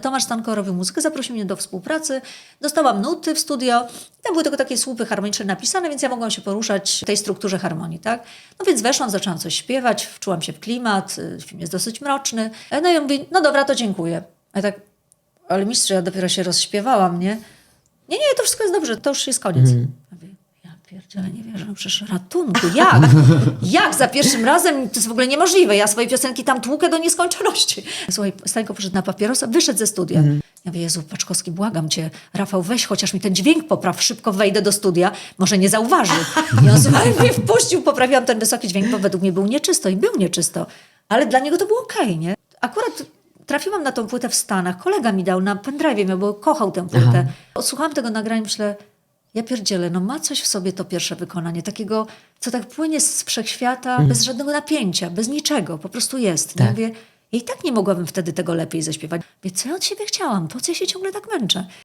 Tomasz Stanko robił muzykę, zaprosił mnie do współpracy. Dostałam nuty w studio. Tam były tylko takie słupy harmoniczne napisane, więc ja mogłam się poruszać w tej strukturze harmonii, tak? No więc weszłam, zaczęłam coś śpiewać, wczułam się w klimat, y, film jest dosyć mroczny. No i on mówi, no dobra, to dziękuję. A ja tak, ale mistrzu, ja dopiero się rozśpiewałam, nie? Nie, nie, to wszystko jest dobrze, to już jest koniec. Ja pierdzielę, nie wierzę, przecież ratunku, jak? jak za pierwszym razem? To jest w ogóle niemożliwe. Ja swoje piosenki tam tłukę do nieskończoności. Słuchaj, Stańko poszedł na papierosa, wyszedł ze studia. Ja mówię, Jezu, Paczkowski, błagam cię, Rafał, weź chociaż mi ten dźwięk popraw, szybko wejdę do studia, może nie zauważy. I on słuchaj, mnie wpuścił, poprawiłam ten wysoki dźwięk, bo według mnie był nieczysto i był nieczysto. Ale dla niego to było okej, nie? Akurat trafiłam na tą płytę w Stanach, kolega mi dał na pendrive, miał, bo kochał tę płytę. Odsłuchałam tego nagrania i myślę, ja pierdzielę, no ma coś w sobie to pierwsze wykonanie, takiego, co tak płynie z wszechświata, bez żadnego napięcia, bez niczego, po prostu jest. Tak. Ja mówię, ja i tak nie mogłabym wtedy tego lepiej zaśpiewać. Więc co ja od siebie chciałam? Po co ja się ciągle tak męczę?